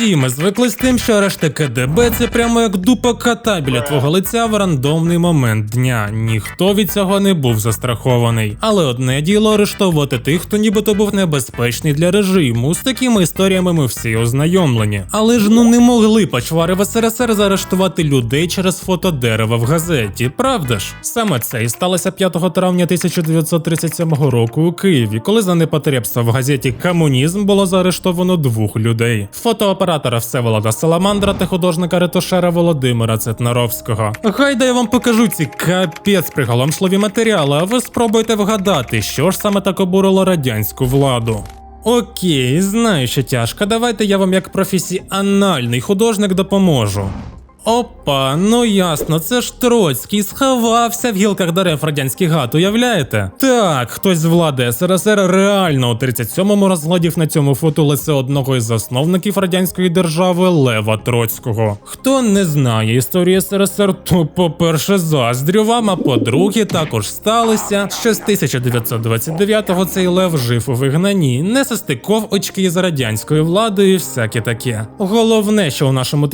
Всі ми звикли з тим, що решта КДБ це прямо як дупа кота біля твого лиця в рандомний момент дня. Ніхто від цього не був застрахований. Але одне діло арештовувати тих, хто нібито був небезпечний для режиму. З такими історіями ми всі ознайомлені. Але ж ну не могли почвари в СРСР заарештувати людей через фото дерева в газеті, правда ж? Саме це і сталося 5 травня 1937 року у Києві, коли за непотребство в газеті Комунізм було заарештовано двох людей: фотооператора Всеволода Саламандра та художника ретушера Володимира Цетнаровського. Гайда я вам покажу ці капець приголомшливі матеріали, а ви спробуйте вгадати, що ж саме так обурило радянську владу. Окей, знаю, що тяжко. Давайте я вам як професіональний художник допоможу. Опа, ну ясно, це ж Троцький сховався в гілках дерев радянських гад, уявляєте? Так, хтось з влади СРСР реально у 37-му розгладів на цьому фото лице одного із засновників радянської держави Лева Троцького. Хто не знає історії СРСР, то по-перше, заздрю вам, а по-друге, також сталося, що з 1929-го цей Лев жив у вигнанні, не состиков очки з радянською владою і всяке таке. Головне, що у нашому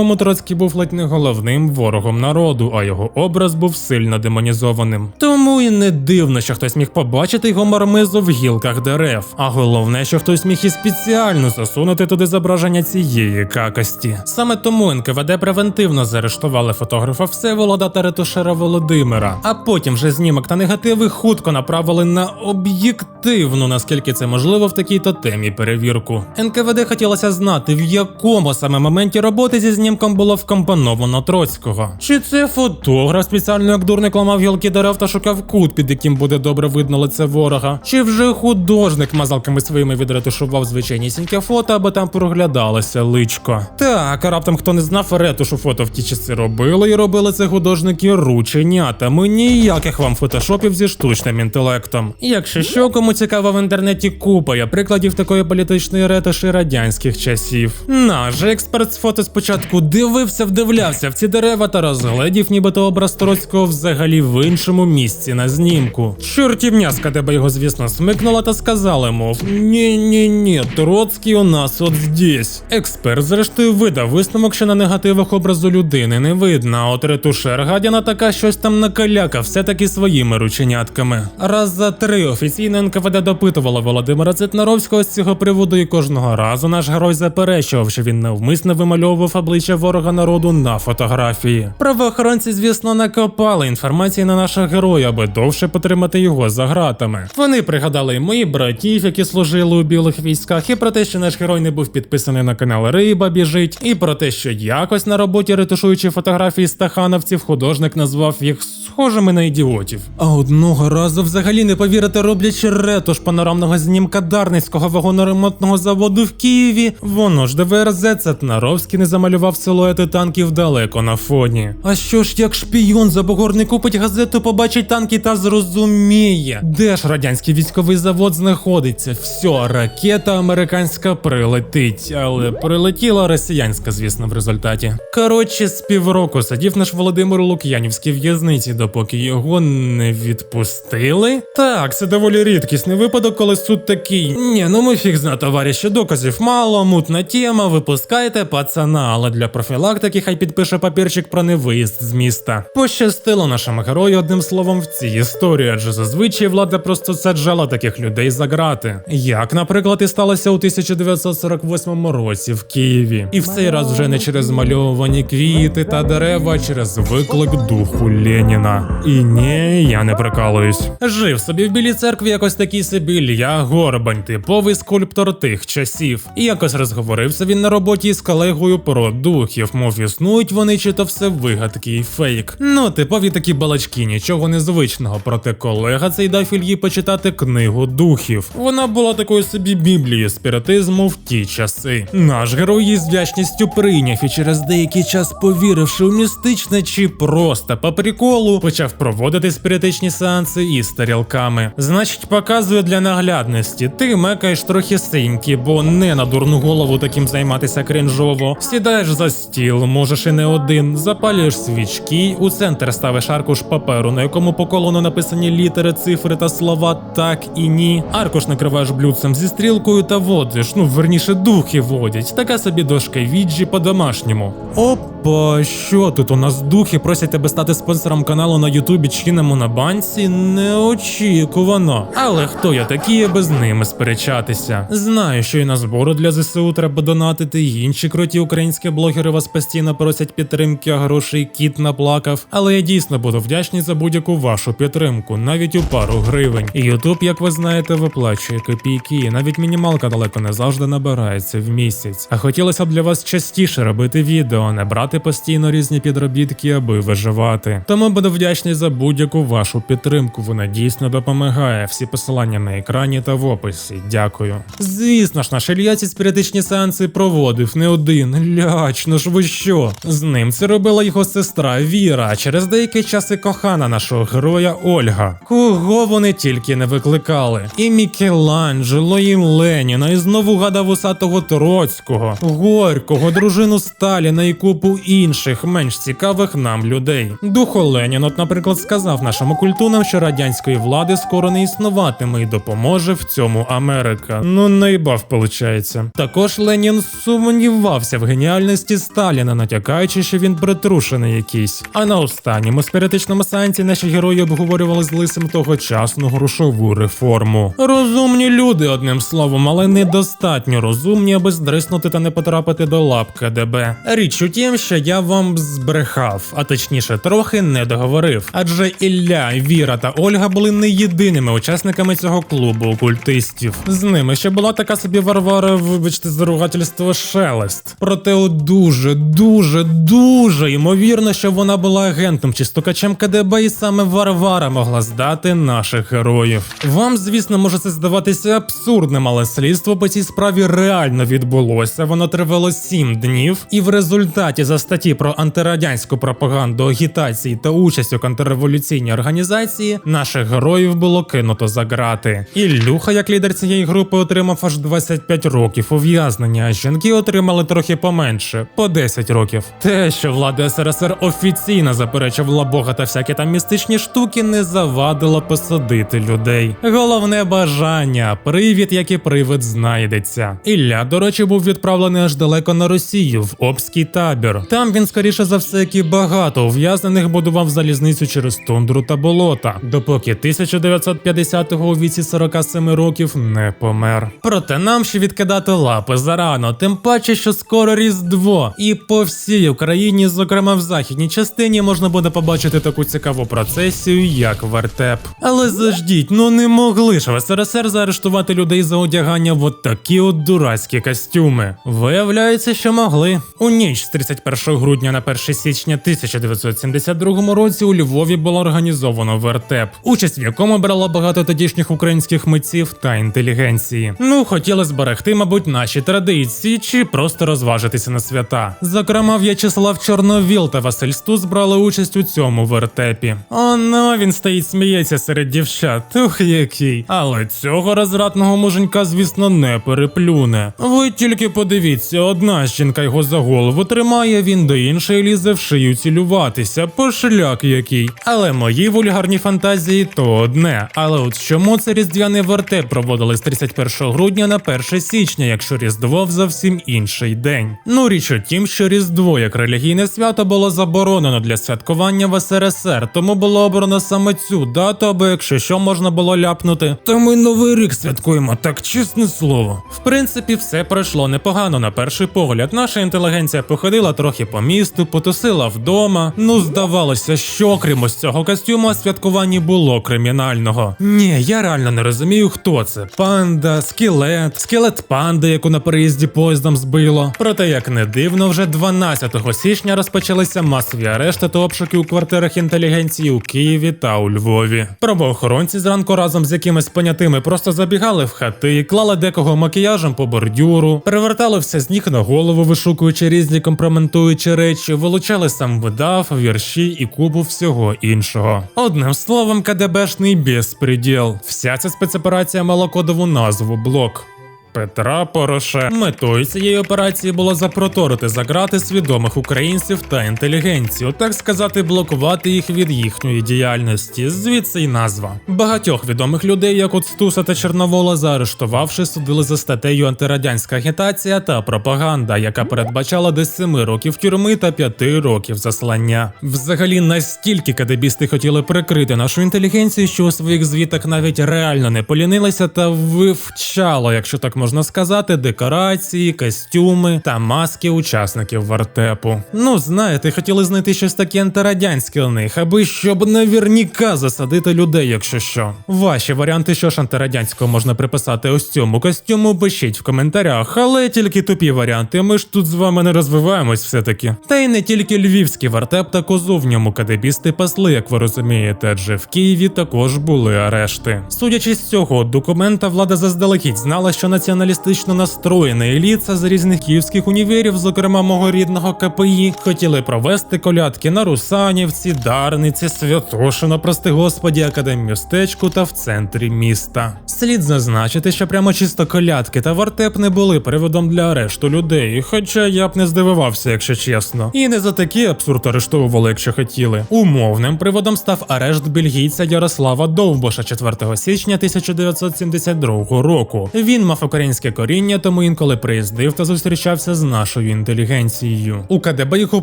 1937-му Троцький був ледь не головним ворогом народу, а його образ був сильно демонізованим. Тому і не дивно, що хтось міг побачити його мармизу в гілках дерев. А головне, що хтось міг і спеціально засунути туди зображення цієї какості. Саме тому НКВД превентивно заарештували фотографа Всеволода та ретушера Володимира, а потім вже знімок та негативи хутко направили на об'єктивну, наскільки це можливо в такій то темі перевірку. НКВД хотілося знати, в якому саме моменті роботи зі знімком було вкомпоновано Троцького. Чи це фотограф спеціально як дурник ламав гілки дерев та шукав кут, під яким буде добре видно лице ворога? Чи вже художник мазалками своїми відретушував звичайнісіньке фото, аби там проглядалося личко? Так, а раптом хто не знав, ретушу фото в ті часи робили і робили це художники рученятами. Ніяких вам фотошопів зі штучним інтелектом. Якщо що, кому цікаво в інтернеті купа є прикладів такої політичної ретуші радянських часів. Наш експерт з фото спочатку дивився, вдивлявся в ці дерева та розгледів, нібито образ Троцького взагалі в іншому місці на знімку. Чортівня з КДБ його, звісно, смикнула та сказала, мов ні ні ні Троцький у нас от здесь. Експерт, зрештою, видав висновок, що на негативах образу людини не видно, а от ретушер гадяна така щось там накаляка, все таки своїми рученятками. Раз за три офіційно НКВД допитувало Володимира Цитнаровського з цього приводу, і кожного разу наш герой заперечував, що він навмисно вимальовував обличчя ворога народу на фотографії. Правоохоронці, звісно, накопали інформації на нашого героя, аби довше потримати його за ґратами. Вони пригадали і моїх братів, які служили у білих військах, і про те, що наш герой не був підписаний на канал Риба біжить, і про те, що якось на роботі ретушуючи фотографії стахановців, художник назвав їх схожими на ідіотів. А одного разу взагалі не повірите, роблячи ретуш панорамного знімка Дарницького вагоноремонтного заводу в Києві, воно ж ДВРЗ Цетнаровський не замалював силуети танків далеко на фоні. А що ж як шпійон забогорний купить газету, побачить танки та зрозуміє, де ж радянський військовий завод знаходиться? Все, ракета американська прилетить, але прилетіла росіянська, звісно, в результаті. Коротше, з півроку сидів наш Володимир у Лук'янівській в'язниці, допоки його не відпустили. Так, це доволі рідкісний випадок, коли суд такий. Ні, ну ми фіг зна, товариші, доказів мало, мутна тема, випускайте пацана, але для профілактики хай підпише папірчик про невиїзд з міста. Пощастило нашому герою одним словом в цій історії, адже зазвичай влада просто саджала таких людей за грати. Як, наприклад, і сталося у 1948 році в Києві. І в цей раз вже не через змальовані квіти та дерева, а через виклик духу Леніна. І ні, я не прикалуюсь. Жив собі в білій церкві якось такий собі Ілья Горбань, типовий скульптор тих часів. І якось розговорився він на роботі із колегою про духів, мов існують вони, чи то все вигадки і фейк. Ну, типові такі балачки, нічого незвичного. Проте колега цей дав Ільї почитати книгу духів. Вона була такою собі біблією спіритизму в ті часи. Наш герой її з вдячністю прийняв і через деякий час повіривши у містичне чи просто по приколу, Почав проводити спіритичні сеанси із тарілками. Значить, показує для наглядності. Ти мекаєш трохи синьки, бо не на дурну голову таким займатися кринжово. Сідаєш за стіл, можеш і не один, запалюєш свічки, у центр ставиш аркуш паперу, на якому по колону написані літери, цифри та слова так і ні. Аркуш накриваєш блюдцем зі стрілкою та водиш. Ну, верніше, духи водять. Така собі дошка віджі по-домашньому. Опа, що тут у нас духи просять тебе стати спонсором каналу на Ютубі чинимо на банці? Неочікувано. Але хто я такий, аби з ними сперечатися? Знаю, що і на збору для ЗСУ треба донатити, і інші круті українські блогери вас постійно просять підтримки, а грошей кіт наплакав. Але я дійсно буду вдячний за будь-яку вашу підтримку, навіть у пару гривень. І Ютуб, як ви знаєте, виплачує копійки, і навіть мінімалка далеко не завжди набирається в місяць. А хотілося б для вас частіше робити відео, не брати постійно різні підробітки, аби виживати. Тому буду вдячний за будь-яку вашу підтримку. Вона дійсно допомагає. Всі посилання на екрані та в описі. Дякую. Звісно ж, наш Ілья ці спіритичні сеанси проводив не один. Ляч, ну ж ви що? З ним це робила його сестра Віра, а через деякий час і кохана нашого героя Ольга. Кого вони тільки не викликали. І Мікеланджело, і Леніна, і знову гадав усатого Троцького, Горького, дружину Сталіна і купу інших менш цікавих нам людей. Духо Ленін, от, наприклад, сказав нашим окультунам, що радянської влади скоро не існуватиме і допоможе в цьому Америка. Ну, наїбав, получається. Також Ленін сумнівався в геніальності Сталіна, натякаючи, що він притрушений якийсь. А на останньому спіритичному сеансі наші герої обговорювали з лисим тогочасну грошову реформу. Розумні люди, одним словом, але недостатньо розумні, аби здриснути та не потрапити до лап КДБ. Річ у тім, що я вам збрехав, а точніше, трохи не договорив. Адже Ілля, Віра та Ольга були не єдиними учасниками цього клубу окультистів. З ними ще була така собі Варвара, вибачте, за ругательство шелест. Проте от дуже, дуже, дуже ймовірно, що вона була агентом чи стукачем КДБ, і саме Варвара могла здати наших героїв. Вам, звісно, може це здаватися абсурдним, але слідство по цій справі реально відбулося. Воно тривало сім днів, і в результаті за статті про антирадянську пропаганду, агітації та участь у контрреволюційній організації наших героїв було кинуто за грати. Ілюха, як лідер цієї групи, отримав аж 25 років ув'язнення, а жінки отримали трохи поменше по 10 років. Те, що влада СРСР офіційно заперечувала Бога та всякі там містичні штуки, не завадило посадити людей. Головне бажання, привід, як і привид, знайдеться. Ілля, до речі, був відправлений аж далеко на Росію в обський табір. Там він, скоріше за все, як і багато ув'язнених будував залізницю через тундру та болота, допоки 1950-го у віці 47 років не помер. Проте нам ще відкидати лапи зарано, тим паче, що скоро Різдво, і по всій Україні, зокрема в західній частині, можна буде побачити таку цікаву процесію, як вертеп. Але заждіть, ну не могли ж СРСР заарештувати людей за одягання в от такі от дурацькі костюми. Виявляється, що могли. У ніч з 31 грудня на 1 січня 1972 році у Львові було організовано вертеп, участь в якому брало багато тодішніх українських митців та інтелігенції. Ну, хотіли зберегти, мабуть, наші традиції чи просто розважитися на свята. Зокрема, В'ячеслав Чорновіл та Василь Стус брали участь у цьому вертепі. Оно він стоїть, сміється серед дівчат. Ух, який. Але цього розвратного муженька, звісно, не переплюне. Ви тільки подивіться, одна жінка його за голову тримає, він до іншої лізе в шию цілюватися, пошляк який. Але мої вульгарні фантазії то одне. Але от чому це різдвяний вертеп проводили з 31 грудня на 1 січня, якщо Різдво зовсім інший день? Ну річ у тім, що Різдво як релігійне свято було заборонено для святкування в СРСР, тому було обрано саме цю дату, аби якщо що можна було ляпнути, то ми новий рік святкуємо, так чесне слово. В принципі, все пройшло непогано на перший погляд. Наша інтелігенція походила трохи по місту, потусила вдома. Ну, здавалося, що крім ось цього костюму, святкуванні було кримінального. Ні, я реально не розумію, хто це. Панда, скелет, скелет панди, яку на переїзді поїздом збило. Проте, як не дивно, вже 12 січня розпочалися масові арешти та обшуки у квартирах інтелігенції у Києві та у Львові. Правоохоронці зранку разом з якимись понятими просто забігали в хати, клали декого макіяжем по бордюру, перевертали все з ніг на голову, вишукуючи різні компрометуючи речі, вилучали сам видав, вірші і купу всього іншого. Одним словом, КДБшний безпреділ. Вся ця спецоперація мала кодову назву блок. Петра Пороше. Метою цієї операції було запроторити за грати свідомих українців та інтелігенцію, так сказати, блокувати їх від їхньої діяльності. Звідси й назва. Багатьох відомих людей, як от Стуса та Чорновола, заарештувавши, судили за статтею антирадянська агітація та пропаганда, яка передбачала до 7 років тюрми та 5 років заслання. Взагалі, настільки кадебісти хотіли прикрити нашу інтелігенцію, що у своїх звітах навіть реально не полінилися та вивчало, якщо так можна сказати, декорації, костюми та маски учасників вартепу. Ну, знаєте, хотіли знайти щось таке антирадянське у них, аби щоб наверняка засадити людей, якщо що. Ваші варіанти, що ж антирадянського можна приписати ось цьому костюму, пишіть в коментарях, але тільки тупі варіанти. Ми ж тут з вами не розвиваємось все-таки. Та й не тільки львівський вартеп та козу в ньому кадебісти пасли, як ви розумієте, адже в Києві також були арешти. Судячи з цього документа, влада заздалегідь знала, що націоналістично настроєна еліта з різних київських універів, зокрема мого рідного КПІ, хотіли провести колядки на Русанівці, Дарниці, Святошино, прости господі, академмістечку та в центрі міста. Слід зазначити, що прямо чисто колядки та вартеп не були приводом для арешту людей, хоча я б не здивувався, якщо чесно. І не за такий абсурд арештовували, якщо хотіли. Умовним приводом став арешт бельгійця Ярослава Довбоша 4 січня 1972 року. Він мав українське коріння, тому інколи приїздив та зустрічався з нашою інтелігенцією. У КДБ його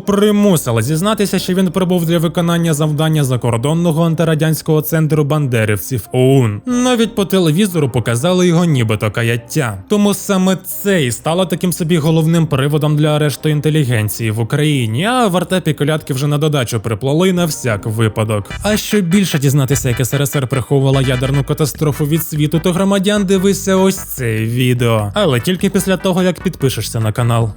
примусили зізнатися, що він прибув для виконання завдання закордонного антирадянського центру бандерівців ОУН. Навіть по телевізору показали його нібито каяття. Тому саме це і стало таким собі головним приводом для арешту інтелігенції в Україні. А в артепі колядки вже на додачу приплали на всяк випадок. А щоб більше дізнатися, як СРСР приховувала ядерну катастрофу від світу, то громадян дивися ось це відео. Але тільки після того, як підпишешся на канал.